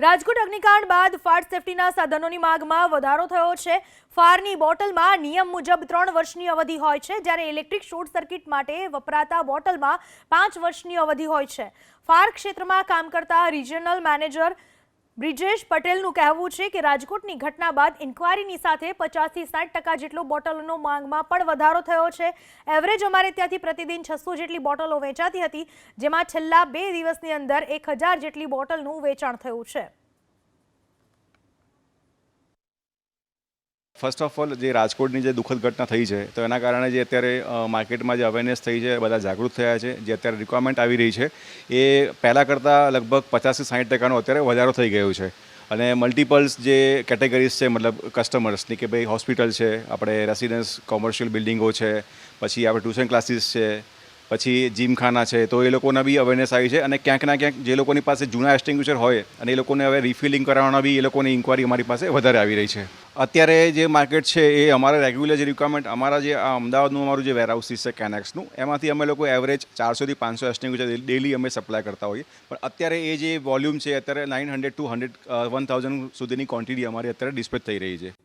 રાજકોટ અગ્નિકાંડ બાદ ફાયર સેફટીના સાધનોની માંગમાં વધારો થયો છે. ફાયરની બોટલમાં નિયમ મુજબ ત્રણ વર્ષની અવધિ હોય છે, જ્યારે ઇલેક્ટ્રિક શોર્ટ સર્કિટ માટે વપરાતા બોટલમાં પાંચ વર્ષની અવધિ હોય છે. ફાયર ક્ષેત્રમાં કામ કરતા રિજનલ મેનેજર બ્રિજેશ પટેલનું કહેવું છે કે રાજકોટની ઘટના બાદ ઇન્કવાયરીની સાથે પચાસથી સાઠ ટકા જેટલો બોટલોનો માંગમાં પણ વધારો થયો છે. એવરેજ અમારે ત્યાંથી પ્રતિદિન છસો જેટલી બોટલો વેચાતી હતી, જેમાં છેલ્લા બે દિવસની અંદર એક જેટલી બોટલનું વેચાણ થયું છે. ફર્સ્ટ ઓફ ઓલ જે રાજકોટની જે દુઃખદ ઘટના થઈ છે, તો એના કારણે જે અત્યારે માર્કેટમાં જે અવેરનેસ થઈ છે, બધા જાગૃત થયા છે. જે અત્યારે રિક્વાયરમેન્ટ આવી રહી છે, એ પહેલાં કરતાં લગભગ પચાસથી સાઠ ટકાનો અત્યારે વધારો થઈ ગયો છે. અને મલ્ટિપલ્સ જે કેટેગરીઝ છે, મતલબ કસ્ટમર્સની કે ભાઈ હોસ્પિટલ છે, આપણે રેસિડન્સ કોમર્શિયલ બિલ્ડિંગો છે, પછી આપણે ટ્યુશન ક્લાસીસ છે, પછી જીમખાના છે, તો એ લોકોના બી અવેરનેસ આવી છે. અને ક્યાંક ના ક્યાંક જે લોકોની પાસે જૂના એસ્ટિંગ્યુશર હોય, અને એ લોકોને હવે રિફિલિંગ કરાવવાના બી એ લોકોની ઇન્કવાયરી અમારી પાસે વધારે આવી રહી છે. અત્યારે જે માર્કેટ છે એ અમારા રેગ્યુલર જે રિક્વાયરમેન્ટ અમારા જે આ અમદાવાદનું અમારું જે વેરહાઉસીસ છે કેનેક્સનું એમાંથી અમે લોકો એવરેજ ચારસોથી પાંચસો એક્સટિંગ્યુશર ડેલી અમે સપ્લાય કરતા હોઈએ. પણ અત્યારે એ જે વોલ્યુમ છે, અત્યારે nine hundred to hundred one thousand સુધીની ક્વોન્ટિટી અમારી અત્યારે ડિસ્પેચ થઈ રહી છે.